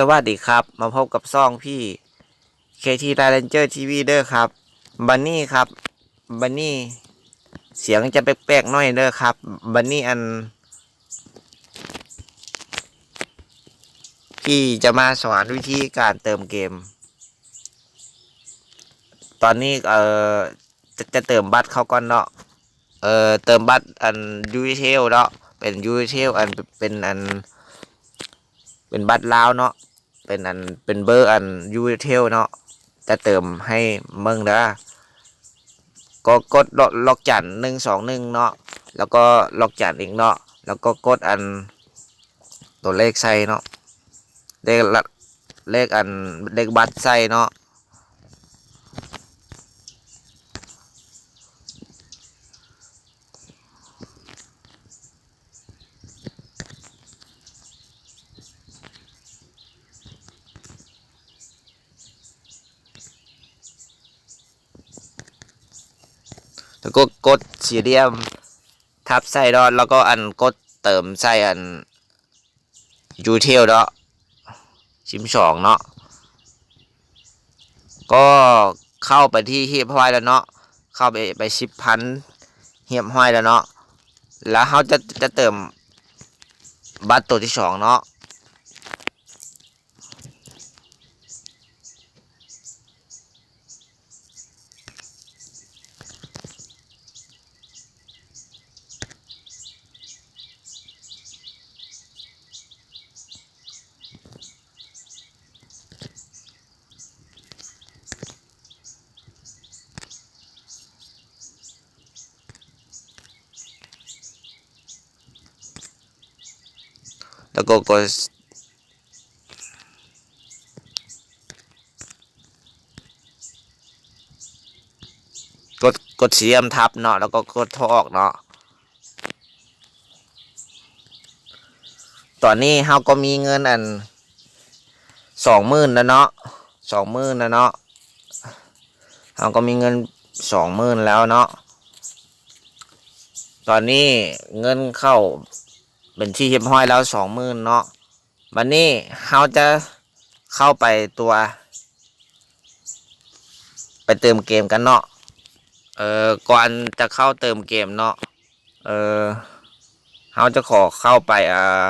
สวัสดีครับ มาพบกับซ่องพี่ KT r a n g e r TV เด้อครับ บันนี่ครับ บันนี่ เสียงจะแปลกๆหน่อยเด้อครับ บันนี่อัน พี่จะมาสอนวิธีการเติมเกม ตอนนี้เออจะจะเติมบัตรเข้าก่อนเนาะ เออเติมบัตรอันยูเทลเนาะ เป็นยูเทลอันเป็นอันเป็นบัตรลาวเนาะ เป็นอันเป็นเบอร์อันยูเทลเนาะจะเติมให้เมืองเด้อก็กดล็อกจันหนึ่งสองหนึ่งเนาะแล้วก็ล็อกจันอีกเนาะแล้วก็กดอันตัวเลขใส่เนาะเลขเลขอันเลขบัตรใส่เนาะ ก็กดสีเหลี่ยม ทับใส่ดอแล้วก็อันกดเติมใส่อันยูเทลเนาะชิมสองเนาะก็เข้าไปที่เฮียบห้อยแล้วเนาะเข้าไปไปชิปพันเฮียบห้อยแล้วเนาะแล้วเขาจะจะเติมบัตรตัวที่สองเนาะ แล้วก็กดกดกดสียมทับเนาะแล้วก็กดทรออกเนาะตอนนี้เราก็มีเงินอันสองหมื่นแล้วเนาะสองหมื่นแล้วเนาะเราก็มีเงินสองหมื่นแล้วเนาะตอนนี้เงินเข้า เป็นที่เรียบร้อยแล้วสองหมื่นเนาะวันนี้เราจะเข้าไปตัว ไปเติมเกมกันเนาะเอ่อก่อนจะเข้าเติมเกมเนาะเอ่อเราจะขอเข้าไปอ่า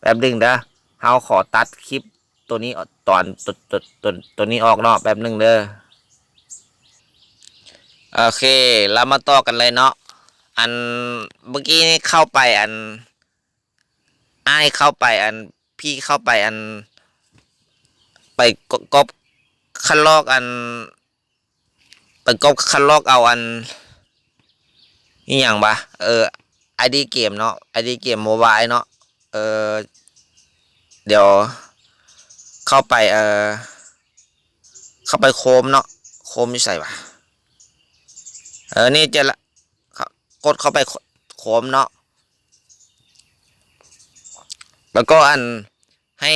แป๊บหนึงเด้อเราขอตัดคลิปตัวนี้ตอนตัวตัวตัวนี้ออกเนาะแป๊บหนึงเด้อ โอเค เรามาต่อกันเลยเนาะ อันเมื่อกี้นี่เข้าไปอันไอ้เข้าไปอันพี่เข้าไปอัน ไปกบคันลอกอัน ไปกบคันลอกเอาอันนี่อย่างปะเออไอดีเกมเนาะไอดีเกมโมบายเนาะเออเดี๋ยว เข้าไปเออเข้าไปโคมเนาะโคมไม่ใส่ปะ เออ นี่จะละกดเข้าไปโคมเนาะ แล้วก็อันให้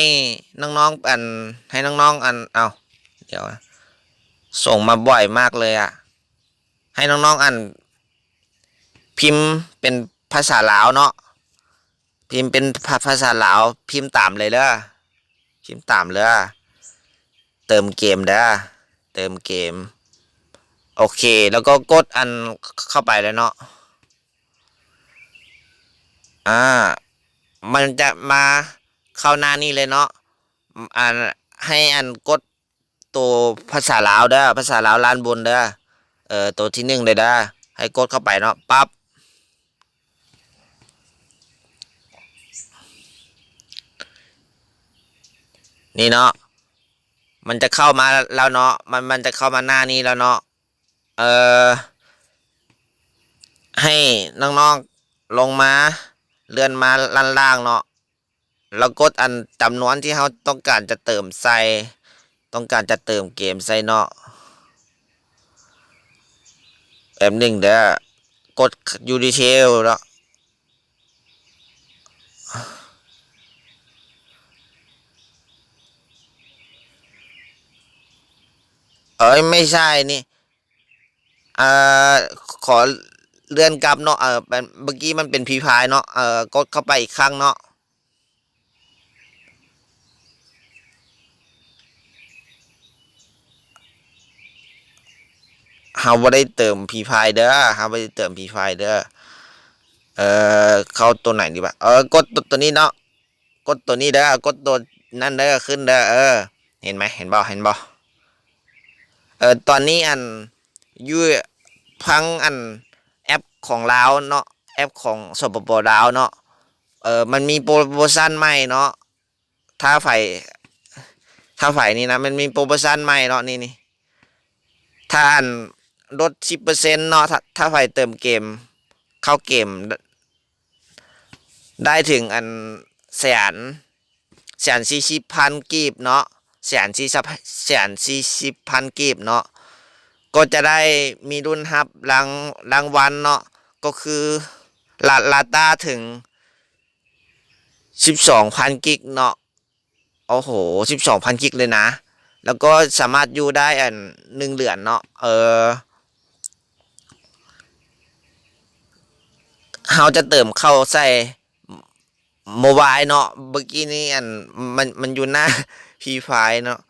น้องๆอันให้น้องๆอัน เอาเดี๋ยวนะส่งมาบ่อยมากเลยอะ่ะ ให้น้องๆอัน พิมพ์เป็นภาษาลาวเนาะ พิมพ์เป็นภาภาษาลาว พิมพ์ตามเลยเด้อ พิมพ์ตามเลยเติมเกมเด้อ เติมเกม โอเค แล้วก็กดอันเข้าไปแล้วเนาะอ่า มันจะมาเข้าหน้านี้เลยเนาะอันให้อันกดตัวภาษาลาวเด้อภาษาลาวล้านบนเด้อเออตัวที่หนึ่งเลยเด้อให้กดเข้าไปเนาะปั๊บนี่เนาะมันจะเข้ามาแล้วเนาะมันมันจะเข้ามาหน้านี้แล้วเนาะ เอ่อ ให้น้องๆลงมา เลื่อนมาล่างล่างๆเนาะแล้วกดอันจำนวนที่เขาต้องการจะเติมใส่ ต้องการจะเติมเกมใส่เนาะแบบหนึ่งเด้อกดยูดีเชลเนาะเอ้ย ไม่ใช่นี่ อ่อขอเลื่อนกลับเนาะเออเมื่อกี้มันเป็นพีพายเนาะเออกดเข้าไปอีกครั้งเนาะเฮาบ่ได้เติมพีพายเด้อเฮาบ่ได้เติมพีพายเด้อเออเข้าตัวไหนดีวะเออกดตัวตัวนี้เนาะกดตัวนี้เด้อกดตัวนั่นเด้อขึ้นเด้อเออ เห็นไหมเห็นบ่เห็นบ่เออตอนนี้อันยู พังอันแอปของลาวเนาะแอปของสปปลาวเนาะเออมันมีโปรโมชั่นใหม่เนาะถ้าไฟถ้าไฟนี่นะมันมีโปรโมชั่นใหม่เนาะนี่นี่ถ้าอันลดสิบเปอร์เซ็นต์เนาะถ้าถ้าไฟเติมเกมเข้าเกม ได้ถึงอันแสนแสนสี่สิบพันกีบเนาะแสนสี่สิบแสนสี่สิบพันกีบเนาะ ก็จะได้มีรุ่นฮับรางรางวัลเนาะก็คือลาลาต้าถึงสิบสองพันกิกเนาะโอ้โหสิบสองพันกิกเลยนะ แล้วก็สามารถอยู่ได้อันหนึ่งเหรียญเนาะเออเราจะเติมเข้าใส่โมบายเนาะเมื่อกี้นี้อันมันมันอยู่หน้าพีไฟเนาะ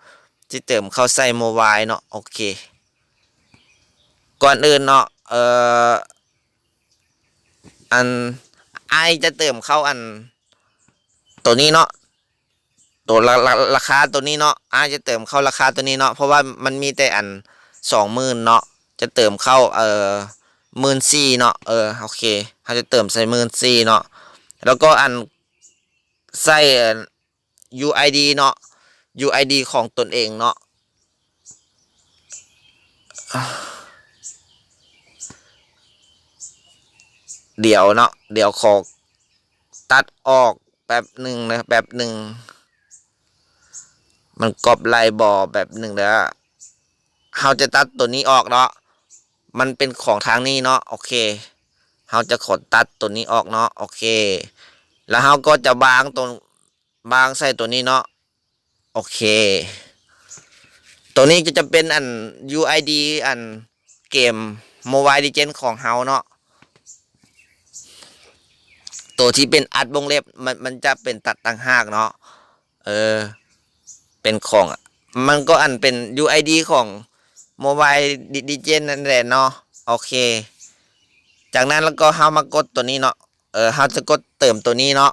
ที่เติมเข้าใส่โมบายเนาะโอเค ก่อนอื่นเนาะเอ่ออันไอจะเติมเข้าอัน ตัวนี้เนาะตัวราราราคาตัวนี้เนาะไอจะเติมเข้าราคาตัวนี้เนาะเพราะว่ามันมีแต่อันสองหมื่นเนาะจะเติมเข้าเอ่อหมื่นสี่เนาะเออโอเคเขาจะเติมใส่หมื่นสี่เนาะแล้วก็อันใส่ UID เนาะ UID ของตนเองเนาะ เดี๋ยวเนาะเดี๋ยวขอตัดออกแบบหนึ่งนะแบบหนึ่ง มันกรอบลายบอแบบหนึ่งเด้อเราจะตัดตัวนี้ออกเนาะมันเป็นของทางนี้เนาะโอเคเราจะขอตัดตัวนี้ออกเนาะโอเค แล้วเราก็จะบางตรงบางใส่ตัวนี้เนาะโอเค ตัวนี้จะจะเป็นอัน UID อันเกม Mobile Legends ของเฮาเนาะ ตัวที่เป็นอัดวงเล็บมันมันจะเป็นตัดต่างหากเนาะเออ เป็นของ มันก็อันเป็น UID ของ Mobile Legends นั่นแหละเนาะโอเค จากนั้นแล้วก็เฮามากดตัวนี้เนาะเออเขาจะกดเติมตัวนี้เนาะ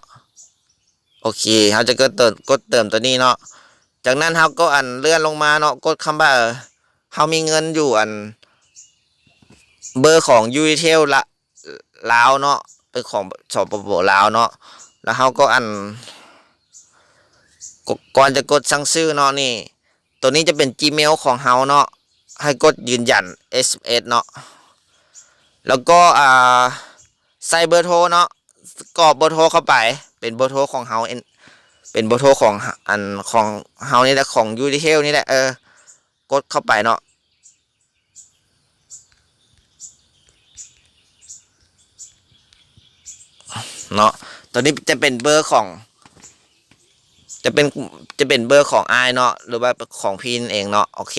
โอเคเขาจะกดเติมกดเติมตัวนี้เนาะจากนั้นเขาก็อันเลื่อนลงมาเนาะกดคำว่าเออเขามีเงินอยู่อัน เบอร์ของยูเทลละลาวเนาะ เป็นของสปปลาวเนาะแล้วเขาก็อันก่อนจะกดสั่งซื้อเนาะนี่ ตัวนี้จะเป็น Gmail ของเฮาเนาะให้กดยืนยัน SMS เนาะแล้วก็อ่าใส่เบอร์โทรเนาะกรอกเบอร์โทรเข้าไป เป็นเบอร์โทรของเฮาเองเป็นเบอร์โทรของอันของเฮานี่แหละของยูดีเทลนี่แหละเออกดเข้าไปเนาะ เนาะตัวนี้จะเป็นเบอร์ของ จะเป็นจะเป็นเบอร์ของไอเนาะหรือว่าของพี่นั่นเองเนาะโอเค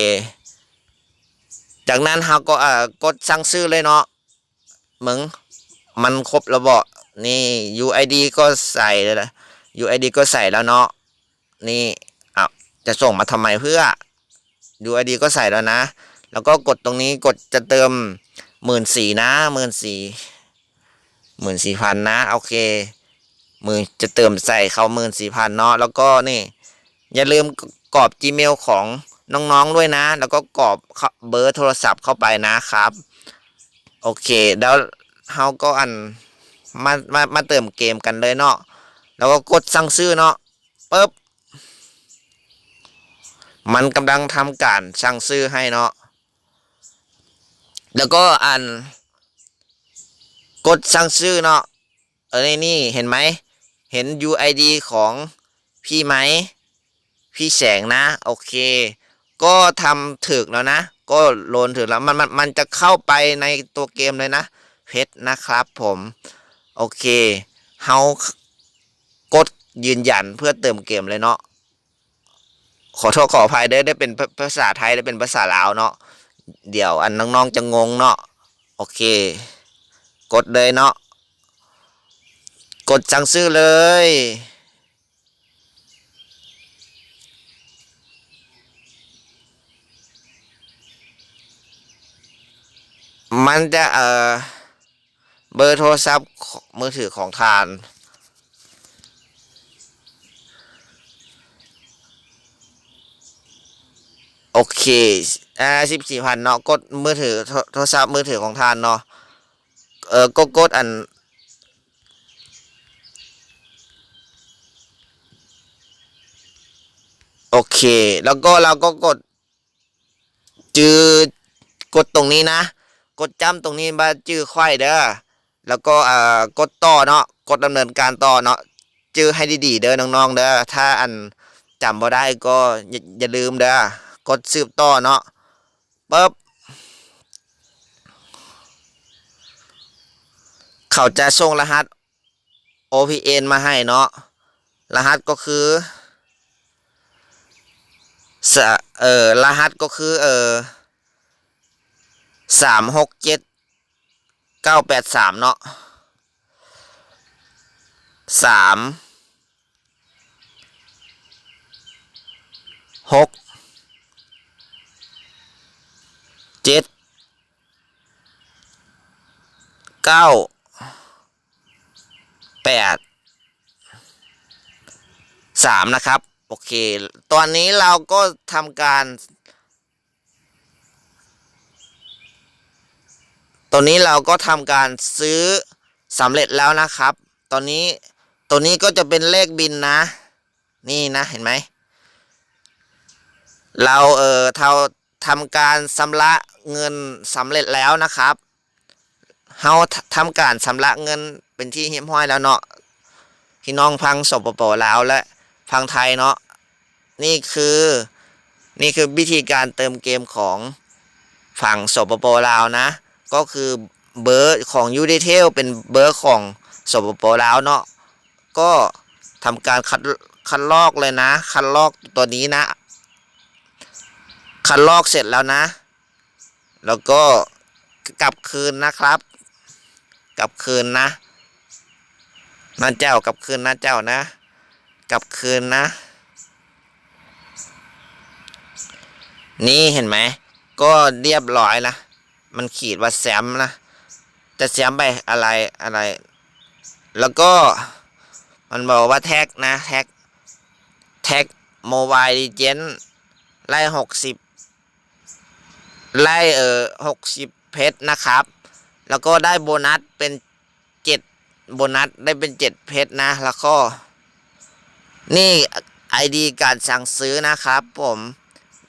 จากนั้นเราก็อ่ากดสั่งซื้อเลยเนาะมึงมันครบระเบบนี่ UID ก็ใส่เลยนะ UID ก็ใส่แล้วเนาะนี่อะจะส่งมาทำไมเพื่อ UID ก็ใส่แล้วนะ แล้วก็กดตรงนี้กดจะเติมหมื่นสี่นะหมื่นสี่ หมื่นสี่พันนะ โอเคหมือจะเติมใส่เขาหมื่นสี่พันเนาะแล้วก็นี่ อย่าลืมกรอบ Gmail ของน้องๆด้วยนะ แล้วก็กรอบเบอร์โทรศัพท์เข้าไปนะครับ โอเค แล้วเฮาก็อันมามามาเติมเกมกันเลยเนาะแล้วก็กดสั่งซื้อเนาะปึ๊บมันกำลังทำการสั่งซื้อให้เนาะแล้วก็อัน กดสั่งซื้อเนาะเออนี่เห็นไหม เห็น UID ของพี่ไหม พี่แสงนะ โอเค ก็ทำถึกแล้วนะ ก็โหลนถึกแล้วมันมันมันจะเข้าไปในตัวเกมเลยนะ เพชรนะครับผม โอเคเฮากดยืนยันเพื่อเติมเกมเลยเนาะขอโทษขออภัยได้ได้เป็นภาษาไทยได้เป็นภาษาลาวเนาะเดี๋ยวอันน้องๆจะงงเนาะโอเค กดเลยเนาะกดสั่งซื้อเลย มันจะเอ่อเบอร์โทรศัพท์มือถือของทาน โอเค อ่าสิบสี่พันเนาะ กดมือถือโทโทรศัพท์มือถือของทานเนาะ เออก็กดอันโอเค แล้วก็เราก็กด จือกดตรงนี้นะ กดจำตรงนี้มาจื้อควายเด้อแล้วก็อ่ากดต่อเนาะกดดำเนินการต่อเนาะจื้อให้ดีๆเด้อน้องๆเด้อถ้าอันจำบ่ได้ก็อย่าลืมเด้อกดสืบต่อเนาะปึ๊บ เขาจะส่งรหัส OPN มาให้เนาะ รหัสก็คือเออรหัสก็คือ เออสามหกเจ็ดเก้าแปดสามเนาะสามหกเจ็ดเก้า แปดสามนะครับ โอเค ตอนนี้เราก็ทำการ ตอนนี้เราก็ทำการซื้อสำเร็จแล้วนะครับ ตอนนี้ตัวนี้ก็จะเป็นเลขบินนะ นี่นะเห็นไหม เราเอ่อเท่าทำการชำระเงินสำเร็จแล้วนะครับ เฮาทำการชำระเงิน เป็นที่เรียบร้อยแล้วเนาะพี่น้องพังสปปลาวและพังไทยเนาะนี่คือนี่คือวิธีการเติมเกมของฝั่งสปปลาวนะ ก็คือเบอร์ของยูดีเทลเป็นเบอร์ของสปปลาวเนาะก็ทำการคัดคัดลอกเลยนะ คัดลอกตัวนี้นะ คัดลอกเสร็จแล้วนะ แล้วก็กลับคืนนะครับ กลับคืนนะ นะเจ้ากลับคืนนะเจ้านะ กลับคืนนะ นี่เห็นไหม ก็เรียบร้อยละมันขีดว่าแซมนะแต่แซมไปอะไรอะไร แล้วก็มันบอกว่าแท็กนะ แท็ก แท็กโมบายดีเจนไล่หกสิบไล่เออหกสิบเพชรนะครับ แล้วก็ได้โบนัสเป็น โบนัสได้เป็นเจ็ดเพชรนะ แล้วก็ นี่ไอดีการสั่งซื้อนะครับ ผม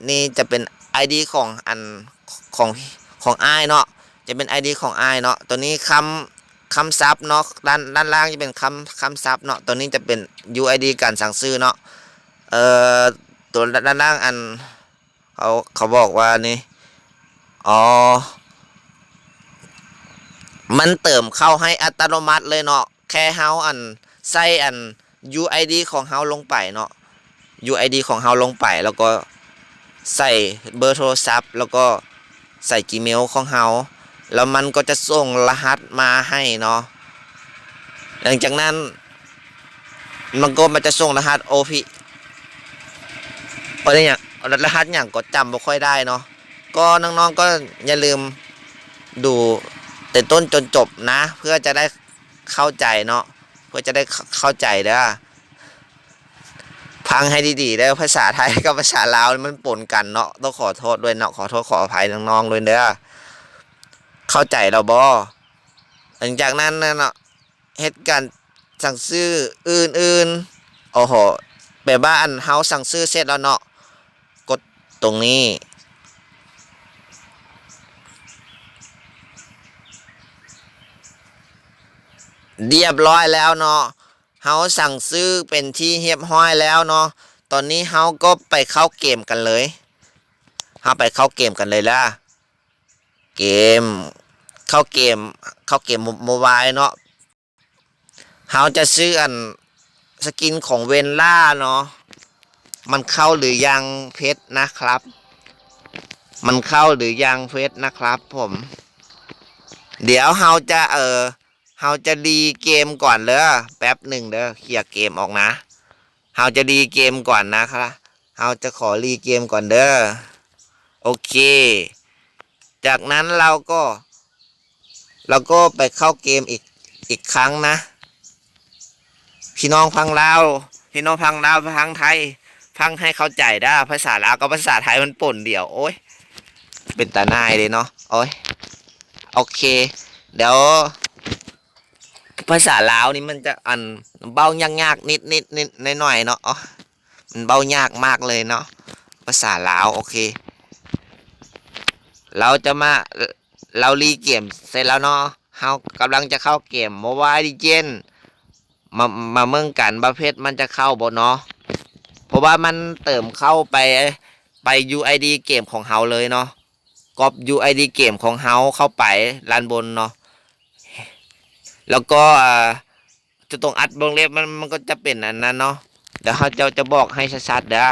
นี่จะเป็น ID ของอันของของไอเนาะ จะเป็น ID ของไอเนาะ ตัวนี้คำคำซับเนาะ ด้านด้านล่างจะเป็นคำคำซับเนาะ ตัวนี้จะเป็น UID การสั่งซื้อเนาะ เอ่อ ตัวด้านล่างอันเขาเขาบอกว่านี่ อ๋อ มันเติมเข้าให้อัตโนมัติเลยเนาะ แค่เฮาอันใส่อัน UID ของเฮาลงไปเนาะ UID ของเฮาลงไปแล้วก็ใส่เบอร์โทรศัพท์ แล้วก็ใส่ Gmail ของเฮาแล้วมันก็จะส่งรหัสมาให้เนาะ หลังจากนั้น มันก็มันจะส่งรหัส OP อะไรอย่างรหัสอย่างก็จำไม่ค่อยได้เนาะ ก็น้องๆก็อย่าลืมดู แต่ต้นจนจบนะ เพื่อจะได้เข้าใจเนาะเพื่อจะได้เข้าใจเด้อพังให้ดีๆได้ภาษาไทยกับภาษาลาวมันปนกันเนาะต้องขอโทษด้วยเนาะขอโทษขออภัยน้องๆด้วยเด้อเข้าใจเราบอหลังจากนั้นเนาะเหตุการณ์สั่งซื้ออื่นๆโอ้โหแบบว่าอันเฮาสั่งซื้อเสร็จแล้วเนาะกดตรงนี้ เรียบร้อยแล้วเนาะเฮาสั่งซื้อเป็นที่เรียบร้อยแล้วเนาะ ตอนนี้เฮาก็ไปเข้าเกมกันเลย เฮาไปเข้าเกมกันเลยล่ะ เกม เข้าเกม เข้าเกมโมบายเนาะ เฮาจะซื้ออันสกินของเวนล่าเนาะ มันเข้าหรือยังเพชรนะครับ มันเข้าหรือยังเพชรนะครับผม เดี๋ยวเฮาจะเออ เฮาจะดีเกมก่อนเด้อแป๊บหนึ่งเด้อเคลียร์เกมออกนะเฮาจะดีเกมก่อนนะครับเฮาจะขอรีเกมก่อนเด้อโอเค จากนั้นเราก็ เราก็ไปเข้าเกมอีกอีกครั้งนะ พี่น้องฟังลาวพี่น้องฟังลาวฟังไทยฟังให้เข้าใจได้ภาษาลาวกับภาษาไทยมันป่นเดียวโอ้ยเป็นตาหนายเลยเนาะโอ้ยโอเค เดี๋ยว ภาษาลาวนี่มันจะอันเบายากๆนิดนิดนิดหน่อยเนาะมันเบายากมากเลยเนาะภาษาลาวโอเค เราจะมาเรารีเกมเสร็จแล้วเนาะเฮากำลังจะเข้าเกมโมบายดิเจนมามาเมืองกันประเภทมันจะเข้าบ่เนาะเพราะว่ามันเติมเข้าไปไป UID เกมของเฮาเลยเนาะก๊อป UID เกมของเฮาเข้าไปลานบนเนาะ แล้วก็อ่าจะตรงอัดวงเล็บมันมันก็จะเป็นอันนั้นเนาะเดี๋ยวเขาจะจะบอกให้ชัดๆเด้อ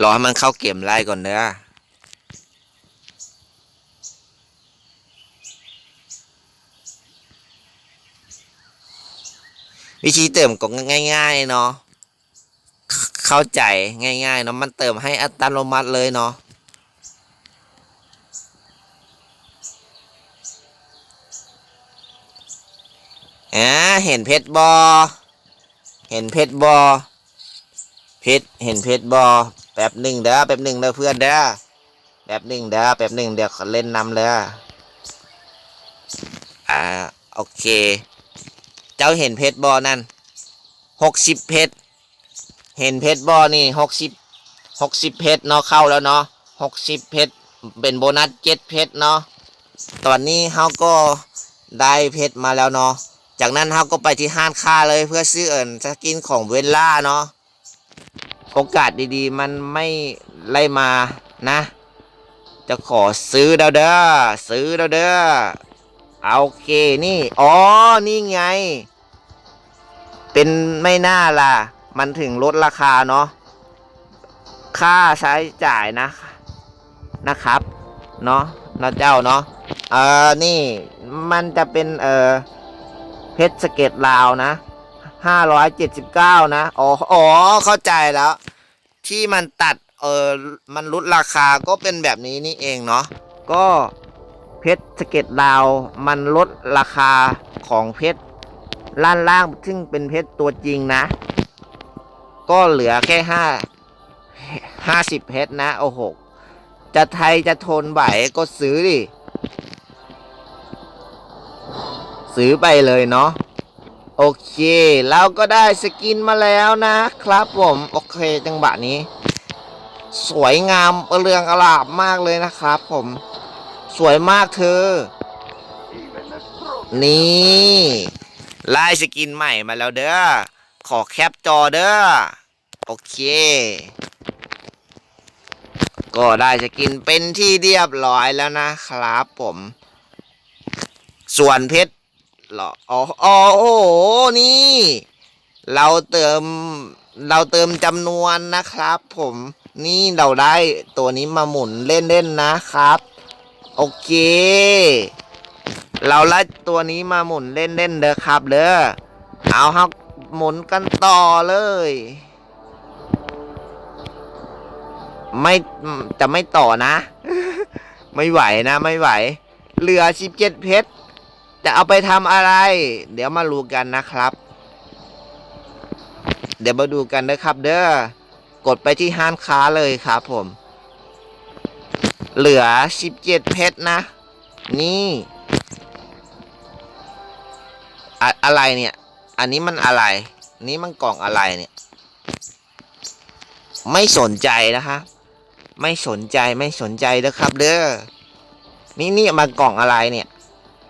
รอให้มันเข้าเกมไล่ก่อนเด้อวิธีเติมก็ง่าย ๆ เนาะเข้าใจง่าย ๆ เนาะมันเติมให้อัตโนมัติเลยเนาะ อ่าเห็นเพชรบอเห็นเพชรบอเพชรเห็นเพชรบอแป๊บหนึ่งเด้อแป๊บหนึ่งเด้อเพื่อนเด้อแป๊บหนึ่งเด้อแป๊บหนึ่งเดี๋ยวขอเล่นนำเด้ออ่าโอเค เจ้าเห็นเพชรบอนั่นหกสิบเพชรเห็นเพชรบอนี่หกสิบหกสิบเพชรเนาะเข้าแล้วเนาะหกสิบเพชรเป็นโบนัสเจ็ดเพชรเนาะตอนนี้เขาก็ได้เพชรมาแล้วเนาะ จากนั้นเขาก็ไปที่ห้างค้าเลยเพื่อซื้อเอิญสกินของเวลล่าเนาะโอกาสดีๆ มันไม่ไล่มานะ จะขอซื้อเด้อเด้อซื้อเด้อเด้อเอาโอเคนี่ อ๋อ นี่ไง เป็นไม่น่าล่ะ มันถึงลดราคาเนาะค่าใช้จ่ายนะ นะครับ เนาะนะเจ้าเนาะเออนี่ มันจะเป็นเออ เพชรสเก็ตลาวนะห้าร้อยเจ็ดสิบเก้านะอ๋ออ๋อเข้าใจแล้ว ที่มันตัดเออมันลดราคาก็เป็นแบบนี้นี่เองเนาะก็เพชรสเก็ตลาวมันลดราคาของเพชรล่านล่างซึ่งเป็นเพชรตัวจริงนะ ก็เหลือแค่ห้าห้าสิบเพชรนะโอ้โหจะไทยจะทนไหวก็ซื้อดิ ซื้อไปเลยเนาะโอเคเราก็ได้สกินมาแล้วนะครับผมโอเคจังหวะนี้ สวยงามเรืองอลามมากเลยนะครับผมสวยมากเธอ นี่ไล่สกินใหม่มาแล้วเด้อ ขอแคปจอเด้อ โอเค ก็ได้สกินเป็นที่เรียบร้อยแล้วนะครับผม ส่วนเพชร หรออ๋ออ๋อโอ้โหนี่ เราเติมเราเติมจำนวนนะครับ ผมนี่เราได้ตัวนี้มาหมุนเล่นๆนนะครับ โอเค เราไล่ตัวนี้มาหมุนเล่นๆเด้อครับเด้อเอาครับหมุนกันต่อเลย ไม่จะไม่ต่อนะ ไม่ไหวนะ ไม่ไหว เหลือสิบเจ็ดเพชร จะเอาไปทำอะไร เดี๋ยวมาดูกันนะครับ เดี๋ยวมาดูกันนะครับ เด้อกดไปที่ห้านค้าเลยครับผม เหลือสิบเจ็ดเพชรนะ นี่อะอะไรเนี่ย อันนี้มันอะไร นี่มันกล่องอะไรเนี่ย ไม่สนใจนะคะ ไม่สนใจไม่สนใจนะครับ เด้อนี่นี่มันกล่องอะไรเนี่ย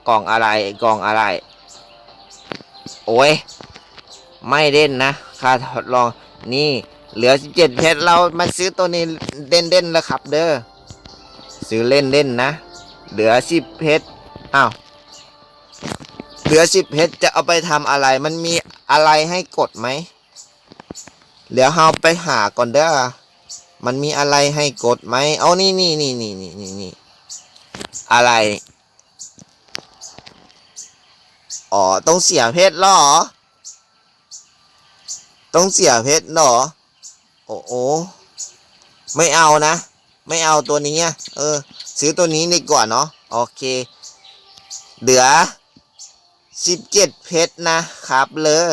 กล่องอะไรกล่องอะไร โอ้ย ไม่เล่นนะค่าทดลองนี่เหลือสิบเจ็ดเพชรเรามาซื้อตัวนี้เด่นเด่นแล้วครับเด้อซื้อเล่นเล่นนะ เหลือสิบเพชรอ้าวเหลือสิบเพชรจะเอาไปทำอะไรมันมีอะไรให้กดไหมเดี๋ยวเราไปหาก่อนเด้อมันมีอะไรให้กดไหมเอานี่นี่นี่นี่นี่นี่อะไร อ๋อ ต้องเสียเพชรหรอ ต้องเสียเพชรหรอ โอ้โอไม่เอานะ ไม่เอาตัวนี้เออ ซื้อตัวนี้ดีกว่าเนาะ โอเค เหลือสิบเจ็ดเพชรนะครับ เลย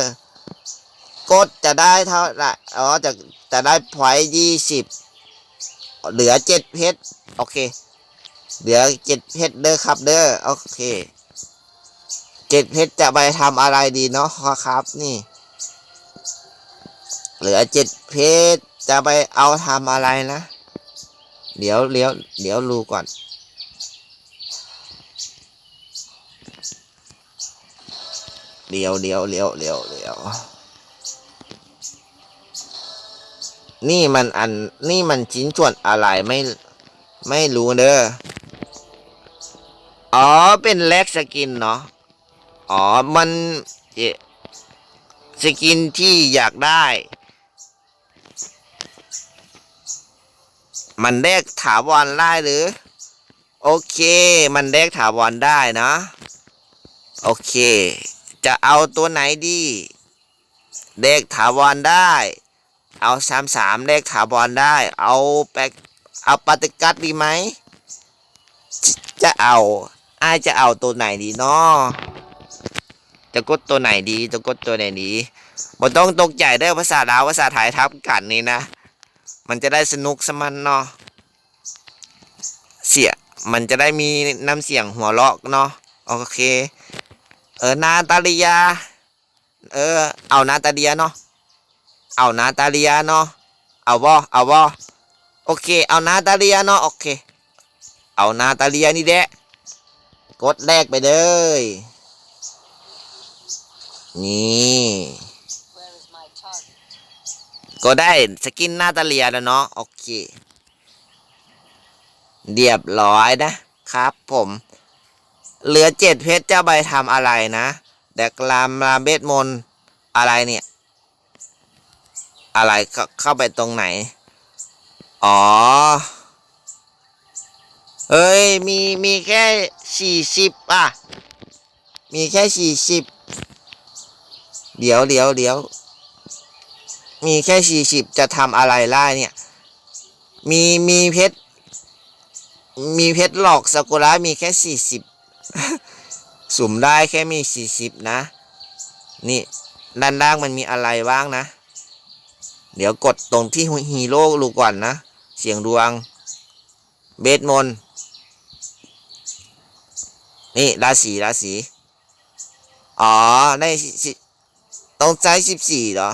กดจะได้เท่าไหร่อ๋อ จะจะได้พอยยี่สิบ เหลือเจ็ดเพชร โอเค เหลือเจ็ดเพชรเด้อครับเด้อ โอเค เจ็ดเพชรจะไปทำอะไรดีเนาะครับ นี่ เหลือเจ็ดเพชรจะไปเอาทำอะไรนะ เดี๋ยวเดี๋ยวเดี๋ยวรู้ก่อน เดี๋ยวเดี๋ยวเดี๋ยวเดี๋ยวเดี๋ยวนี่มันอันนี่มันชิ้นส่วนอะไรไม่ไม่รู้เด้อ อ๋อเป็นแลกสกินเนาะ อ๋อ มันเอ่อสกินที่อยากได้ มันแลกถาวรได้หรือ โอเค มันแลกถาวรได้นะ โอเค จะเอาตัวไหนดีเลขถาวรได้ เอาสามสามเลขถาวรได้ เอาแปกเอาปฏิกัดดีไหม จะเอาอายจะเอาตัวไหนดีเนาะ จะกดตัวไหนดี จะกดตัวไหนดีบ่ต้องตกใจเด้ภาษาลาวภาษาไทยทับกันนี่นะ มันจะได้สนุกสมันเนาะ เสีย มันจะได้มีน้ำเสียงหัวเราะเนาะ โอเค เออ นาตาลียา เออ เอานาตาเลียเนาะ เอานาตาลียเนาะ เอาบ่เอาบ่โอเค เอานาตาเลียเนาะ โอเค เอานาตาเลียนี่แหละ กดแรกไปเลย นี่ Where is my target? ก็ได้สกินนาตาเลียแล้วเนาะโอเคเรียบร้อยนะครับผมเหลือเจ็ดเพชรจะไปทำอะไรนะแดกลามลาเบสมนต์อะไรเนี่ย อะไรเข้าเข้าไปตรงไหน อ๋อ เฮ้ย มี มีแค่สี่สิบอะ มีแค่สี่สิบ เดี๋ยวเดี๋ยวเดี๋ยว มีแค่สี่สิบจะทำอะไรได้เนี่ย มีมีเพชร มีเพชรหลอกซากุระมีแค่สี่สิบสุ่มได้แค่มีสี่สิบนะ นี่ด้านล่างมันมีอะไรบ้างนะ เดี๋ยวกดตรงที่ฮีโร่ดูก่อนนะ เสียงดวง เบสมนนี่ราศีราศีอ๋อ ได้สิ ต้องใช้สิบสี่เหรอ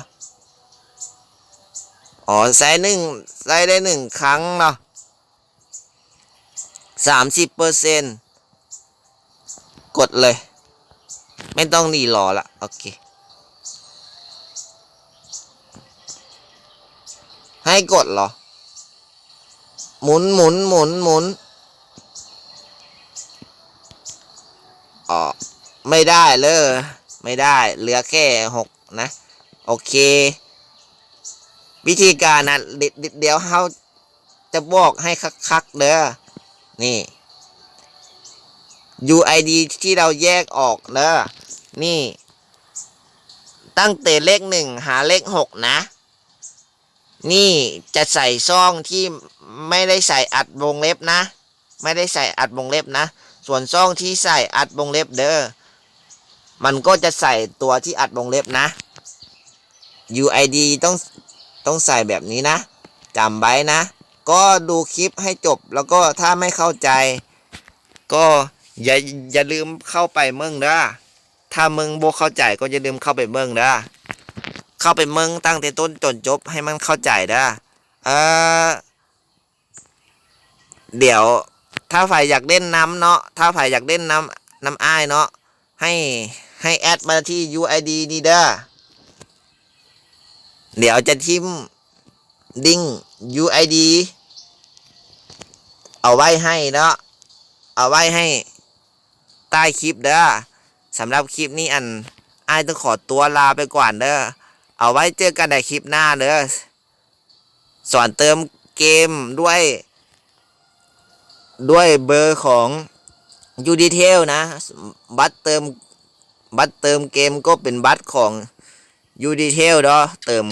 อ๋อใช้หนึ่งใช้ได้หนึ่งครั้งเนาะสามสิบเปอร์เซ็นกดเลย ไม่ต้องรีรอละโอเค ให้กดเหรอ หมุนหมุนหมุนหมุนอ๋อ ไม่ได้เลย ไม่ได้ เหลือแค่หก นะ โอเค วิธีการนะเดี๋ยวเดี๋ยวเขาจะบอกให้คักๆเด้อนี่ UID ที่เราแยกออกเด้อนี่ ตั้งแต่เลขหนึ่งหาเลขหกนะ นี่จะใส่ซ่องที่ไม่ได้ใส่อัดวงเล็บนะ ไม่ได้ใส่อัดวงเล็บนะ ส่วนซ่องที่ใส่อัดวงเล็บเด้อมันก็จะใส่ตัวที่อัดวงเล็บนะ UID ต้องต้องใส่แบบนี้นะจำไว้นะ ก็ดูคลิปให้จบแล้วก็ถ้าไม่เข้าใจ ก็อย่าอย่าลืมเข้าไปเมืองนะถ้ามึงโบเข้าใจก็อย่าลืมเข้าไปเมืองนะเข้าไปเมืองตั้งแต่ต้นจนจบให้มันเข้าใจนะเออเดี๋ยวถ้าฝ่ายอยากเล่นน้ำเนาะถ้าฝ่ายอยากเล่นน้ำน้ำอ้ายเนาะให้ให้แอดมาที่ UID นี่เด้อ เดี๋ยวจะทิมดิ้ง UID เอาไว้ให้เนาะเอาไว้ให้ใต้คลิปเด้อสำหรับคลิปนี้อันไอต้องขอตัวลาไปก่อนเด้อเอาไว้เจอกันในคลิปหน้าเด้อสอนเติมเกมด้วย ด้วยเบอร์ของยูดีเทลนะ บัตรเติมบัตรเติมเกมก็เป็นบัตรของ ยูดีเทลเนาะเติม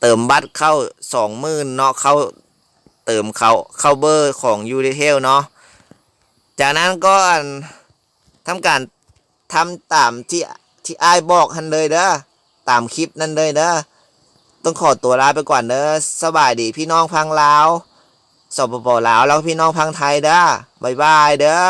เติมบัตรเข้าสองหมื่นเนาะเข้าเติมเข้าเข้าเบอร์ของยูดีเทลเนาะจากนั้นก็ทำการทำตามที่ที่ไอ้บอกหันเลยเด้อตามคลิปนั้นเลยเด้อต้องขอตัวลาไปก่อนเด้อสบายดีพี่น้องพังลาวสปปลาวแล้วพี่น้องพังไทยเด้อบ๊ายบายเด้อ